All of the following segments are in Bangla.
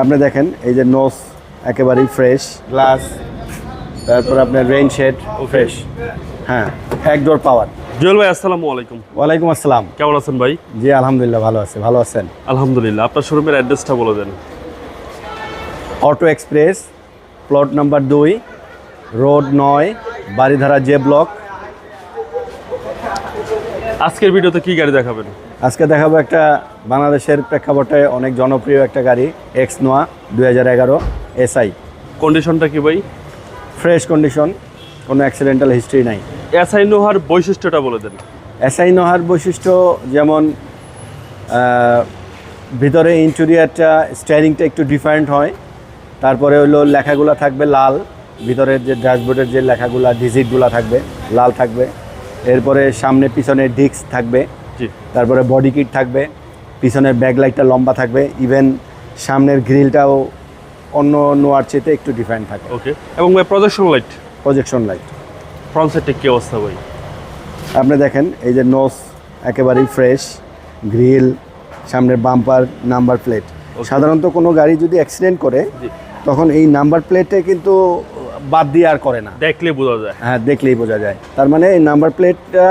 আপনি দেখেন এই যে নোস একেবারেই ফ্রেশ গ্লাস তারপর আপনার রেইন শেড ফ্রেশ হ্যাঁ একডোর পাওয়ার জুয়েল ভাই আসসালামু আলাইকুম। ওয়ালাইকুম আসসালাম। কেমন আছেন ভাই? জি আলহামদুলিল্লাহ ভালো আছে। ভালো আছেন? আলহামদুলিল্লাহ। আপনার শোরুমের অ্যাড্রেসটা বলে দেন। অটো এক্সপ্রেস প্লট নাম্বার দুই রোড নয় বাড়িধারা জে ব্লক। আজকের ভিডিওতে কি গাড়ি দেখাবেন? আজকে দেখাবো একটা বাংলাদেশের প্রেক্ষাপটে অনেক জনপ্রিয় একটা গাড়ি এক্স নোয়া দুই হাজার এগারো এসআই কন্ডিশনটা কি ভাই? ফ্রেশ কন্ডিশন কোনো অ্যাক্সিডেন্টাল হিস্ট্রি নাই। এসআই নোহার বৈশিষ্ট্যটা বলে দেন। এসআই নোহার বৈশিষ্ট্য যেমন ভিতরে ইন্টেরিয়ারটা স্টাইরিংটা একটু ডিফারেন্ট হয়। তারপরে হলো লেখাগুলো থাকবে লাল ভিতরের যে ড্যাশবোর্ডের যে লেখাগুলো ডিজিটগুলো থাকবে লাল থাকবে। এরপরে সামনে পিছনে ডিস্ক থাকবে। তারপরে বডি কিট থাকবে পিছনের ব্যাক লাইটটা লম্বা থাকবে ইভেন সামনের গ্রিলটাও অন্য নোয়ার চেতে একটু ডিফারেন্ট থাকে। ওকে এবং ভাই projection light projection light front সাইডটা কি অবস্থা ভাই? আপনি দেখেন এই যে নোস একেবারেই ফ্রেশ গ্রিল সামনের বাম্পার নাম্বার প্লেট সাধারণত কোনো গাড়ি যদি অ্যাক্সিডেন্ট করে তখন এই নাম্বার প্লেটে কিন্তু বাদ দিয়ে আর করে না। দেখলে বোঝা যায়। হ্যাঁ দেখলেই বোঝা যায়। তার মানে এই নাম্বার প্লেটটা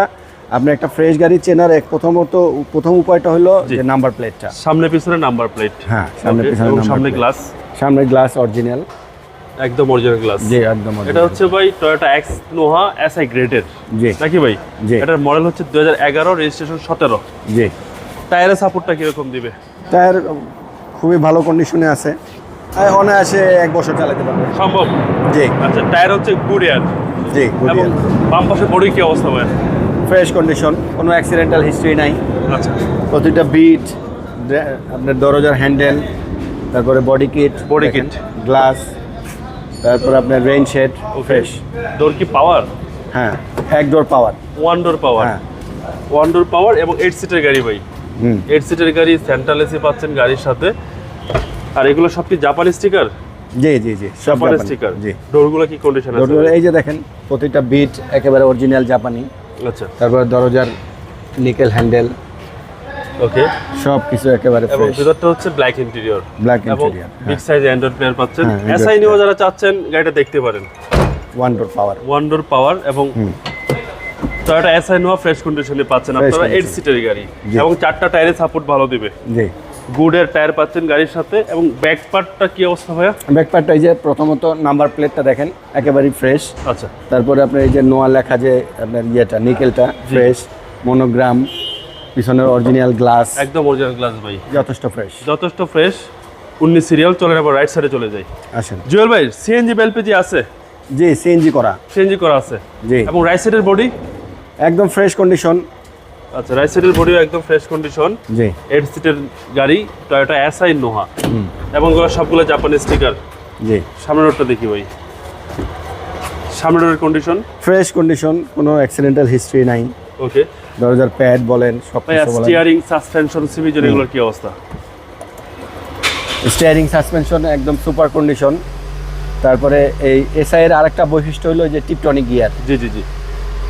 আপনি একটা ফ্রেশ গাড়ি চেনার এক প্রথমত প্রথম উপায়টা হলো যে নাম্বার প্লেটটা সামনে পিছনে নাম্বার প্লেট হ্যাঁ সামনে পিছনে সামনে গ্লাস সামনে গ্লাস অরিজিনাল একদম অরিজিনাল গ্লাস জি একদম এটা হচ্ছে ভাই টয়োটা এক্স নোহা এসআই গ্রেডের জি। নাকি ভাই? জি। এটার মডেল হচ্ছে দুই হাজার এগারো রেজিস্ট্রেশন সতেরো। জি। টায়ারের সাপোর্টটা কীরকম দিবে? টায়ার খুবই ভালো কন্ডিশনে আছে। অনায়াসে এক বছর চালাতে পারবে। সম্ভব? জি। আচ্ছা টায়ার হচ্ছে গুড এয়ার জি এবং বাম পাশে বডি কি অবস্থা ভাই? ফ্রেশ কন্ডিশন কোনো অ্যাক্সিডেন্টাল হিস্ট্রি নাই। আচ্ছা। প্রতিটা বিট আপনার দরজার হ্যান্ডেল তারপরে body kit body kit glass তারপর আপনার রেইন শেড ফ্রেশ ডোর কি পাওয়ার হ্যাঁ এক door power one door power হ্যাঁ। ওয়ান ডোর পাওয়ার এবং এইট সিটের গাড়ি ভাই। হুম। এইট সিটের গাড়ি সেন্ট্রাল এসি পাচ্ছেন গাড়ির সাথে। আর এগুলো সব কি জাপানি স্টিকার জি জি জি জাপানি। স্টিকার জি। ডোরগুলো কি কন্ডিশন আছে এই যে দেখেন প্রতিটা বিট একেবারে অরিজিনাল জাপানি আচ্ছা। তারপরে দরজার নিকেল হ্যান্ডেল ওকে। সব কিছু একেবারে এবং ভিতরটা হচ্ছে black interior black interior big size android player পাচ্ছেন। হ্যাঁ, এসআই নিয়েও player। যারা চাচ্ছেন গাড়িটা দেখতে পারেন। One door power one door power এবং হুম। টয়োটা এসআই নোয়া ফ্রেশ কন্ডিশনে পাচ্ছেন আপনারা এইট। সিটের গাড়ি। এবং চারটা টায়ারের সাপোর্ট ভালো দিবে। জি। গুডের টায়ার পাচ্ছেন গাড়ির সাথে এবং ব্যাক পার্টটা কি অবস্থা ভাইয়া? ব্যাকপ্যাডটা এই যে প্রথমত নাম্বার প্লেটটা দেখেন একেবারেই ফ্রেশ আচ্ছা। তারপরে আপনার এই যে নোয়া লেখা যে আপনার ইয়েটা নিকেলটা ফ্রেশ মনোগ্রাম পিছনের অরিজিনাল গ্লাস একদম অরিজিনাল গ্লাস ভাই। যথেষ্ট ফ্রেশ যথেষ্ট ফ্রেশ উনিশ সিরিয়াল চলে যাব রাইট সাইডে চলে যাই আসেন। জুয়েল ভাই সিএনজি এলপিজি আছে? জি সিএনজি করা। সিএনজি করা আছে। জি। এবং রাইট সাইডের বডি একদম ফ্রেশ কন্ডিশন আচ্ছা রাইট সাইডের বডিও একদম ফ্রেশ কন্ডিশন জি। এইট সিটের গাড়ি টয়োটা এসআই নোহা এবং সবগুলো জাপানি স্টিকার জি। সামনের রোডটা দেখি ভাই। সামনের রোডের কন্ডিশন ফ্রেশ কন্ডিশন কোনো অ্যাক্সিডেন্টাল হিস্ট্রি নাই। ওকে দরজার প্যাড বলেন সব স্টিয়ারিং সাসপেনশন সিভিজন এগুলোর কি অবস্থা? স্টিয়ারিং সাসপেনশন একদম সুপার কন্ডিশন তারপরে এই এসআই এর আরেকটা বৈশিষ্ট্য হলো যে টিপটনিক গিয়ার জি জি জি।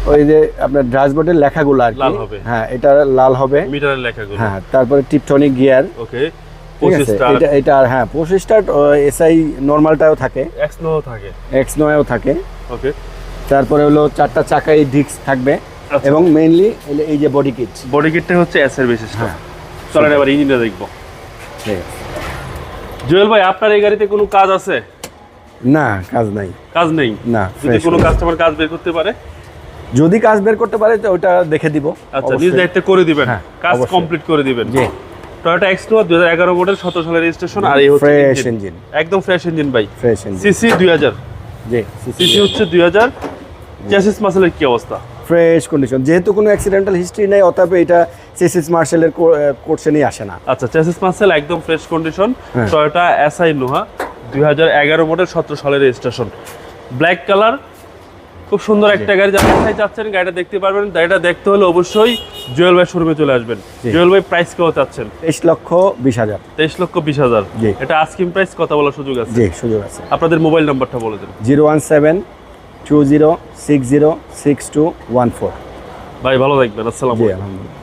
ওই যে আপনার ড্যাশবোর্ডের লেখাগুলো আর কি। লাল হবে। হ্যাঁ এটা লাল হবে। মিটারের লেখাগুলো। হ্যাঁ তারপরে টিপটনিক গিয়ার। ওকে ঠিক আছে? এটা এটা আর হ্যাঁ এসআই নর্মালটাও থাকে। এক্স থাকে। এক্স নয়েও থাকে। ওকে। তারপরে হলো চারটা ডিস্ক থাকবে। আচ্ছা। এবং মেইনলি এই যে বডি কিট বডি কিটটা হচ্ছে এস এর হ্যাঁ। চলেন এবার ইঞ্জিনটা দেখব। জুয়েল ভাই আপনার এই গাড়িতে কোনো কাজ আছে? না কাজ নাই। কাজ নেই? না যদি কোনো কাস্টমার কাজ বের করতে পারে? যদি কাজ বের করতে পারে তো ওটা দেখে দিব। আচ্ছা নিজ। দায়িত্বে করে দিবেন। হ্যাঁ, কাজ কমপ্লিট করে দিবেন। জি। টয়োটা এক্স নো দুই হাজার এগারো মডেল সতেরো সালের রেজিস্ট্রেশন আর এই হচ্ছে ফ্রেশ ইঞ্জিন একদম ফ্রেশ ইঞ্জিন ভাই। ফ্রেশ ইঞ্জিন সিসি দুই হাজার। জি সিসি হচ্ছে দুই হাজার। চ্যাসিস মাসেলের কি অবস্থা? ফ্রেশ কন্ডিশন যেহেতু কোনো অ্যাক্সিডেন্টাল হিস্ট্রি নেই অতএব এটা সিসিস মার্শালের কোর্সেনই আসে না। আচ্ছা চ্যাসিস মাসেল একদম fresh condition. Toyota SI Noah দুই হাজার এগারো মডেল সতেরো সালের রেজিস্ট্রেশন ব্ল্যাক কালার খুব সুন্দর একটা গাড়ি যারা কোথায় চাচ্ছেন গাড়িটা দেখতে পারবেন গাড়িটা দেখতে হলে অবশ্যই জুয়েল ভাই শোরুমে চলে আসবেন। জুয়েল ভাই প্রাইস কত চাচ্ছেন? তেইশ লক্ষ বিশ হাজার। তেইশ লক্ষ বিশ হাজার। জি। এটা আস্কিং প্রাইস কথা বলার সুযোগ আছে? জি সুযোগ আছে। আপনাদের মোবাইল নাম্বারটা বলে দেন। Zero one seven two zero six zero six two one four. ভাই ভালো থাকবেন। আসসালাম আলাইকুম। আলহামদুলিল্লাহ।